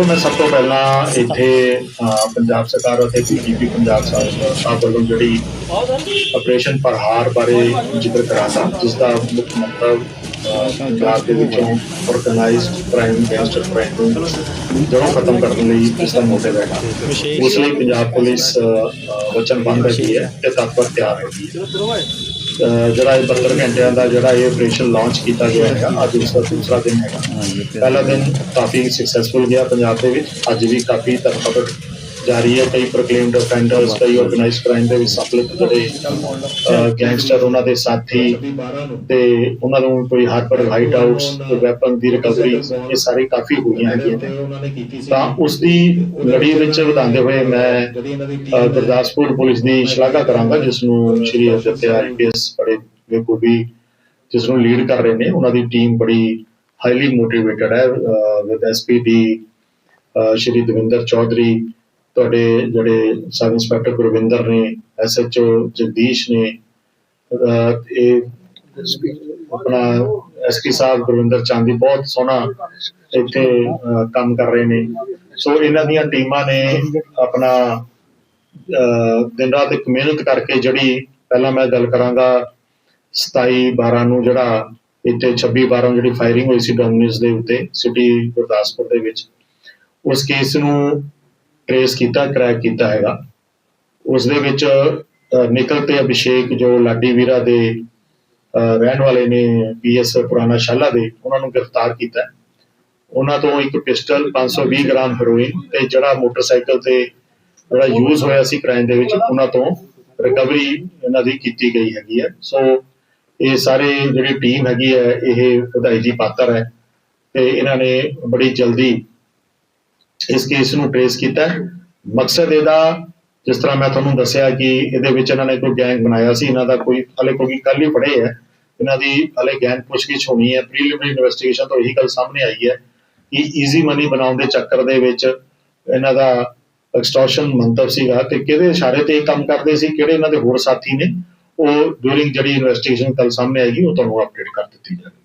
ਦੇਖੋ ਮੈਂ ਸਭ ਤੋਂ ਪਹਿਲਾਂ ਇੱਥੇ ਅਹ, ਪੰਜਾਬ ਸਰਕਾਰ ਅਤੇ ਬੀਜੇਪੀ ਪੰਜਾਬ ਸਾਹਿਬ ਸਾਹਿਬ ਵੱਲੋਂ ਜਿਹੜੀ ਆਪਰੇਸ਼ਨ ਪ੍ਰਹਾਰ ਬਾਰੇ ਜ਼ਿਕਰ ਕਰਾਂਗਾ ਜਿਸ ਦਾ ਮੁੱਖ ਮੰਤਵ ਅਹ, ਪੰਜਾਬ ਦੇ ਵਿੱਚੋਂ ਆਰਗੇਨਾਈਜ਼ਡ ਕ੍ਰਾਈਮ ਗੈਂਗਸਟਰ ਕ੍ਰਾਈਮ ਨੂੰ ਜੜੋਂ ਖਤਮ ਕਰਨ ਲਈ ਇਸ ਦਾ ਮੋਟਿਵ ਹੈਗਾ ਉਸ ਲਈ ਪੰਜਾਬ ਪੁਲਿਸ ਅਹ, ਅਹ, ਵਚਨਬੱਧ ਹੈਗੀ ਹੈ ਤੇ ਤਤਪਰ ਤਿਆਰ ਹੈਗੀ ਹੈ ਅਹ, ਜਿਹੜਾ ਇਹ 72 ਘੰਟਿਆਂ ਦਾ ਜਿਹੜਾ ਇਹ ਆਪਰੇਸ਼ਨ ਲਾਂਚ ਕੀਤਾ ਗਿਆ ਹੈਗਾ ਅੱਜ ਉਸ ਦਾ ਦੂਸਰਾ ਦਿਨ ਹੈਗਾ। ਪਹਿਲਾ ਦਿਨ ਕਾਫੀ ਸਕਸੈਸਫੁਲ ਗਿਆ ਪੰਜਾਬ ਦੇ ਵਿੱਚ ਅੱਜ ਵੀ ਕਾਫੀ ਧਰਪਕੜ ਜਾਰੀ ਹੈ। ਕਈ ਪ੍ਰੋਕਲੇਮਡ ਅਫੈਂਡਰਸ ਕਈ ਆਰਗੇਨਾਈਜ਼ਡ ਕ੍ਰਾਈਮ ਦੇ ਵਿੱਚ ਸੰਪਲਿਤ ਜਿਹੜੇ ਗੈਂਗਸਟਰ ਉਹਨਾਂ ਦੇ ਸਾਥੀ ਤੇ ਉਹਨਾਂ ਨੂੰ ਕੋਈ ਹਾਰਬਰ ਹਾਈਟ ਆਊਟਸ ਵੈਪਨ ਦੀ ਰਿਕਵਰੀ ਇਹ ਸਾਰੇ ਕਾਫੀ ਹੋਈਆਂ ਹੈਗੀਆਂ ਤਾਂ ਉਸ ਦੀ ਲੜੀ ਵਿੱਚ ਵਧਾਉਂਦੇ ਹੋਏ ਮੈਂ ਗੁਰਦਾਸਪੁਰ ਪੁਲਿਸ ਦੀ ਸ਼ਲਾਘਾ ਕਰਾਂਗਾ ਜਿਸ ਨੂੰ ਸ਼੍ਰੀ ਅਦਿੱਤਿਆ ਆਈਪੀਐਸ ਬੜੇ ਬੇਖੂਬੀ ਜਿਸ ਨੂੰ ਲੀਡ ਕਰ ਰਹੇ ਨੇ। ਉਹਨਾਂ ਦੀ ਟੀਮ ਬੜੀ ਹਾਈਲੀ ਮੋਟੀਵੇਟਡ ਹੈ ਵਿਦ ਐਸਪੀਡੀ ਸ਼੍ਰੀ ਦਵਿੰਦਰ ਚੌਧਰੀ ਤੁਹਾਡੇ ਜਿਹੜੇ ਸਬ ਇੰਸਪੈਕਟਰ ਗੁਰਵਿੰਦਰ ਨੇ, ਐਸਐਚਓ ਜਗਦੀਸ਼ ਨੇ ਇਹ ਆਪਣਾ ਐਸਪੀ ਸਾਹਿਬ ਗੁਰਵਿੰਦਰ ਚਾਂਦੀ ਬਹੁਤ ਸੋਹਣਾ ਇੱਥੇ ਕੰਮ ਕਰ ਰਹੇ ਨੇ। ਸੋ ਇਹਨਾਂ ਦੀਆਂ ਟੀਮਾਂ ਨੇ ਆਪਣਾ ਦਿਨ ਰਾਤ ਇੱਕ ਮਿਹਨਤ ਕਰਕੇ ਜਿਹੜੀ ਪਹਿਲਾਂ ਮੈਂ ਗੱਲ ਕਰਾਂਗਾ 27 12 ਨੂੰ ਜਿਹੜਾ ਇੱਥੇ 26 12 ਨੂੰ ਜਿਹੜੀ ਫਾਇਰਿੰਗ ਹੋਈ ਸੀ ਡੋਮਿਨਸ ਦੇ ਉੱਤੇ, ਸਿਟੀ ਗੁਰਦਾਸਪੁਰ ਦੇ ਵਿੱਚ, ਉਸ ਕੇਸ ਨੂੰ ਟ੍ਰੇਸ ਕੀਤਾ ਕ੍ਰੈਕ ਕੀਤਾ ਹੈਗਾ। ਉਸ ਦੇ ਵਿੱਚ ਨਿਕਲ ਤੇ ਅਭਿਸ਼ੇਕ ਜੋ ਲਾਡੀ ਵੀਰਾ ਦੇ ਰਹਿਣ ਵਾਲੇ ਨੇ ਪੀਐਸ ਪੁਰਾਣਾ ਸ਼ਾਲਾ ਦੇ, ਉਹਨਾਂ ਨੂੰ ਗ੍ਰਿਫਤਾਰ ਕੀਤਾ। ਉਹਨਾਂ ਤੋਂ ਇੱਕ ਪਿਸਟਲ 520 ਗ੍ਰਾਮ ਹੈਰੋਇਨ ਤੇ ਜਿਹੜਾ ਮੋਟਰਸਾਈਕਲ ਤੇ ਜਿਹੜਾ ਯੂਜ਼ ਹੋਇਆ ਸੀ ਕ੍ਰਾਈਮ ਦੇ ਵਿੱਚ, ਉਹਨਾਂ ਤੋਂ ਰਿਕਵਰੀ ਇਹਨਾਂ ਦੀ ਕੀਤੀ ਗਈ ਹੈਗੀ ਹੈ। ਸੋ ਇਹ ਸਾਰੇ ਜਿਹੜੀ ਟੀਮ ਹੈਗੀ ਹੈ, ਇਹ ਵਧਾਈ ਦੀ ਪਾਤਰ ਹੈ ਤੇ ਇਹਨਾਂ ਨੇ ਬੜੀ ਜਲਦੀ ਇਸ ਕੇਸ ਨੂੰ ਟ੍ਰੇਸ ਕੀਤਾ। ਮਕਸਦ ਇਹਦਾ, ਜਿਸ ਤਰ੍ਹਾਂ ਮੈਂ ਤੁਹਾਨੂੰ ਦੱਸਿਆ ਕਿ ਇਹਦੇ ਵਿੱਚ ਇਹਨਾਂ ਨੇ ਕੋਈ ਗੈਂਗ ਬਣਾਇਆ ਸੀ, ਇਹਨਾਂ ਦਾ ਕੋਈ, ਹਲੇ ਕੋਈ ਕੱਲ ਹੀ ਫੜੇ ਹੈ। ਇਹਨਾਂ ਦੀ ਹਲੇ ਗੈਂਗ ਪੁੱਛਗਿੱਛ ਹੋਣੀ ਹੈ। ਪ੍ਰੀਲਿਮਿਨਰੀ ਇਨਵੈਸਟੀਗੇਸ਼ਨ ਤੋਂ ਇਹੀ ਗੱਲ ਸਾਹਮਣੇ ਆਈ ਹੈ ਕਿ ਈਜ਼ੀ ਮਨੀ ਬਣਾਉਣ ਦੇ ਚੱਕਰ ਦੇ ਵਿੱਚ ਇਹਨਾਂ ਦਾ ਐਕਸਟੋਰਸ਼ਨ ਮੰਤਵ ਸੀਗਾ ਤੇ ਕਿਹਦੇ ਇਸ਼ਾਰੇ ਤੇ ਇਹ ਕੰਮ ਕਰਦੇ ਸੀ, ਕਿਹੜੇ ਇਹਨਾਂ ਦੇ ਹੋਰ ਸਾਥੀ ਨੇ, ਉਹ ਡੂਰਿੰਗ ਜਿਹੜੀ ਇਨਵੈਸਟੀਗੇਸ਼ਨ ਕੱਲ ਸਾਹਮਣੇ ਆਏਗੀ, ਉਹ ਤੁਹਾਨੂੰ ਅਪਡੇਟ ਕਰ ਦਿੱਤੀ ਜਾਏਗੀ